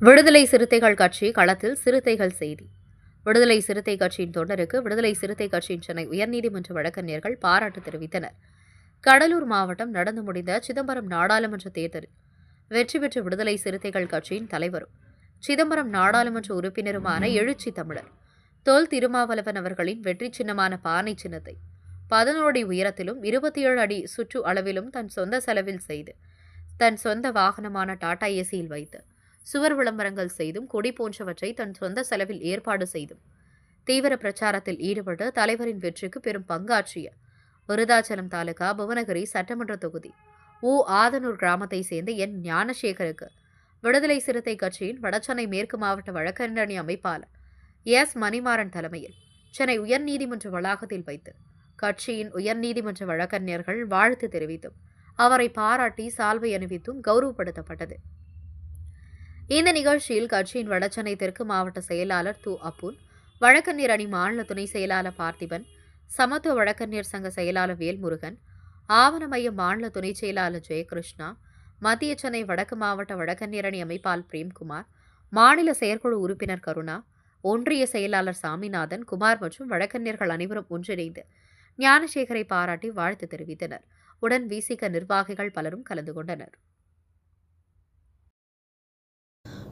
விடுதலை சிறுத்தைகள் கட்சி களத்தில் சிறுத்தைகள் செய்தி. விடுதலை சிறுத்தை கட்சியின் தொண்டருக்கு விடுதலை சிறுத்தை கட்சியின் சென்னை உயர்நீதிமன்ற வழக்கறிஞர்கள் பாராட்டு தெரிவித்தனர். கடலூர் மாவட்டம் நடந்து முடிந்த சிதம்பரம் நாடாளுமன்ற தேர்தலில் வெற்றி பெற்ற விடுதலை சிறுத்தைகள் கட்சியின் தலைவரும் சிதம்பரம் நாடாளுமன்ற உறுப்பினருமான எழுச்சி தமிழர் தொல் திருமாவளவன் அவர்களின் வெற்றி சின்னமான பானை சின்னத்தை பதினோரு அடி உயரத்திலும் இருபத்தி ஏழு அடி சுற்று அளவிலும் தன் சொந்த செலவில் செய்து தன் சொந்த வாகனமான டாடா ஏசியில் வைத்து சுவர் விளம்பரங்கள் செய்தும் கொடி போன்றவற்றை தன் சொந்த செலவில் ஏற்பாடு செய்தும். தீவிர பிரச்சாரத்தில் ஈடுபட்டு தலைவரின் வெற்றிக்கு பெரும் பங்காற்றிய விருதாச்சலம் தாலுகா புவனகிரி சட்டமன்ற தொகுதி ஊ ஆதனூர் கிராமத்தை சேர்ந்த என். ஞானசேகருக்கு விடுதலை சிறுத்தை கட்சியின் வடசென்னை மேற்கு மாவட்ட வழக்கறிஞரணி அமைப்பாளர் எஸ். மணிமாறன் தலைமையில் சென்னை உயர்நீதிமன்ற வளாகத்தில் வைத்து கட்சியின் உயர்நீதிமன்ற வழக்கறிஞர்கள் வாழ்த்து தெரிவித்தும் அவரை பாராட்டி சால்வை அணிவித்தும் கௌரவப்படுத்தப்பட்டது. இந்த நிகழ்ச்சியில் கட்சியின் வடசென்னை தெற்கு மாவட்ட செயலாளர் து. அப்புன் வழக்கறிஞர் அணி மாநில துணை செயலாளர் பார்த்திபன் சமத்துவ வழக்கறிஞர் சங்க செயலாளர் வேல்முருகன் ஆவணமைய மாநில துணை செயலாளர் ஜெயகிருஷ்ணா மத்திய சென்னை வடக்கு மாவட்ட வழக்கறிஞர் அணி அமைப்பால் பிரேம்குமார் மாநில செயற்குழு உறுப்பினர் கருணா ஒன்றிய செயலாளர் சாமிநாதன் குமார் மற்றும் வழக்கறிஞர்கள் அனைவரும் ஒன்றிணைந்து ஞானசேகரை பாராட்டி வாழ்த்து தெரிவித்தனர். உடன் விசிக நிர்வாகிகள் பலரும் கலந்து கொண்டனர்.